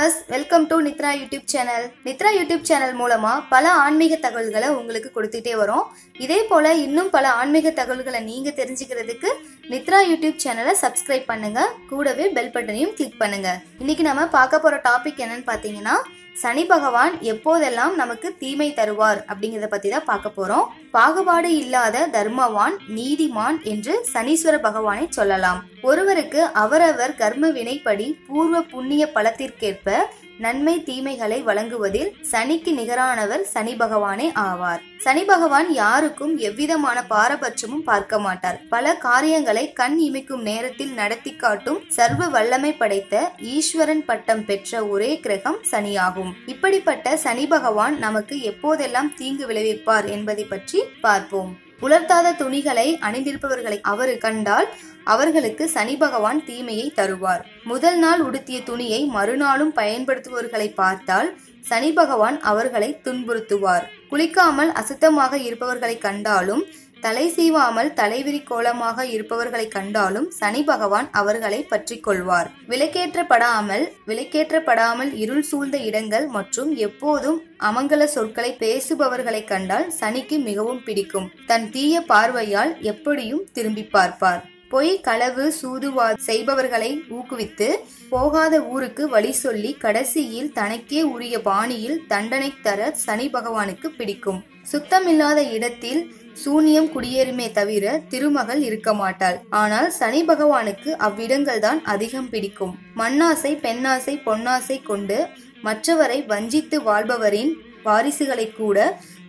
Viewers welcome to Nithra YouTube channel Nithra YouTube channel மூலமா பல ஆன்மீக தகவல்களை உங்களுக்கு கொடுத்துட்டே வரோம். இதே போல இன்னும் பல ஆன்மீக தகவல்களை நீங்க தெரிஞ்சுக்கிறதுக்கு நித்ரா யூடியூப் சேனலை சப்ஸ்கிரைப் பண்ணுங்க. கூடவே பெல் பட்டனையும் கிளிக் பண்ணுங்க. இன்னைக்கு நம்ம பார்க்க போற டாபிக் என்னன்னு பார்த்தீங்கன்னா சனி பகவான் எப்போதெல்லாம் நமக்கு தீமை தருவார் அப்படிங்கிறத பத்தி தான் பார்க்க போறோம். பாகுபாடு இல்லாத தர்மவான் நீதிமான் என்று சனீஸ்வர பகவானை சொல்லலாம். ஒருவருக்கு அவரவர் கர்ம வினைப்படி பூர்வ புண்ணிய பலத்திற்கேற்ப நன்மை தீமைகளை வழங்குவதில் சனிக்கு நிகரானவர் சனி பகவானே ஆவார். சனி பகவான் யாருக்கும் எவ்விதமான பாரபட்சமும் பார்க்க மாட்டார். பல காரியங்களை கண் இமைக்கும் நேரத்தில் நடத்தி காட்டும் சர்வ வல்லமை படைத்த ஈஸ்வரன் பட்டம் பெற்ற ஒரே கிரகம் சனியாகும். இப்படிப்பட்ட சனி பகவான் நமக்கு எப்போதெல்லாம் தீங்கு விளைவிப்பார் என்பதை பற்றி பார்ப்போம். உலர்த்தாத துணிகளை அணிந்திருப்பவர்களை அவர் கண்டால் அவர்களுக்கு சனி பகவான் தீமையை தருவார். முதல் நாள் உடுத்திய துணியை மறுநாளும் பயன்படுத்துபவர்களை பார்த்தால் சனி பகவான் அவர்களை துன்புறுத்துவார். குளிக்காமல் அசுத்தமாக இருப்பவர்களை கண்டாலும் தலை சீவாமல் தலைவிரி கோலமாக இருப்பவர்களை கண்டாலும் சனி பகவான் அவர்களை பற்றி கொள்வார். விலக்கேற்றப்படாமல் விலக்கேற்றப்படாமல் இருள் சூழ்ந்த இடங்கள் மற்றும் எப்போதும் அமங்கல சொற்களை பேசுபவர்களை கண்டால் சனிக்கு மிகவும் பிடிக்கும். தன் தீய பார்வையால் எப்படியும் திரும்பி பார்ப்பார். பொய் களவு சூதுவா செய்பவர்களை ஊக்குவித்து போகாத ஊருக்கு வழி சொல்லி கடைசியில் தனக்கே உரிய பாணியில் தண்டனை தர சனி பகவானுக்கு பிடிக்கும். சுத்தமில்லாத இடத்தில் சூனியம் குடியேறுமே தவிர திருமகள் இருக்க மாட்டாள். ஆனால் சனி பகவானுக்கு அவ்விடங்கள் தான் அதிகம் பிடிக்கும். மண்ணாசை பெண்ணாசை பொன்னாசை கொண்டு மற்றவரை வஞ்சித்து வாழ்பவரின் வாரிசுகளை கூட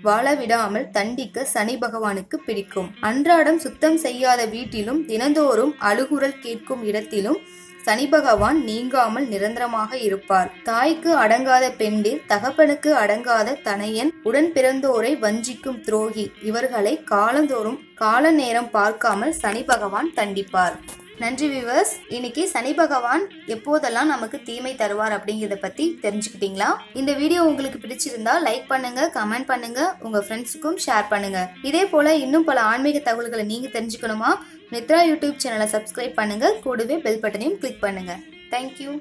வாழ விடாமல் தண்டிக்க சனி பகவானுக்கு பிடிக்கும். அன்றாடம் சுத்தம் செய்யாத வீட்டிலும் தினந்தோறும் அழுகுரல் கேட்கும் இடத்திலும் சனி பகவான் நீங்காமல் நிரந்தரமாக இருப்பார். தாய்க்கு அடங்காத பெண்டில் தகப்பனுக்கு அடங்காத தனையன் உடன் பிறந்தோரை வஞ்சிக்கும் துரோகி இவர்களை காலந்தோறும் கால நேரம் பார்க்காமல் சனி பகவான் தண்டிப்பார். நன்றி விவர்ஸ் இன்னைக்கு சனி பகவான் எப்போதெல்லாம் நமக்கு தீமை தருவார் அப்படிங்கிறத பத்தி தெரிஞ்சுக்கிட்டீங்களா? இந்த வீடியோ உங்களுக்கு பிடிச்சிருந்தா லைக் பண்ணுங்க கமெண்ட் பண்ணுங்க உங்க ஃப்ரெண்ட்ஸுக்கும் ஷேர் பண்ணுங்க. இதே போல இன்னும் பல ஆன்மீக தகவல்களை நீங்க தெரிஞ்சுக்கணுமா? மித்ரா யூடியூப் சேனலை சப்ஸ்கிரைப் பண்ணுங்க. கூடவே பெல் பட்டனையும் கிளிக் பண்ணுங்க. தேங்க்யூ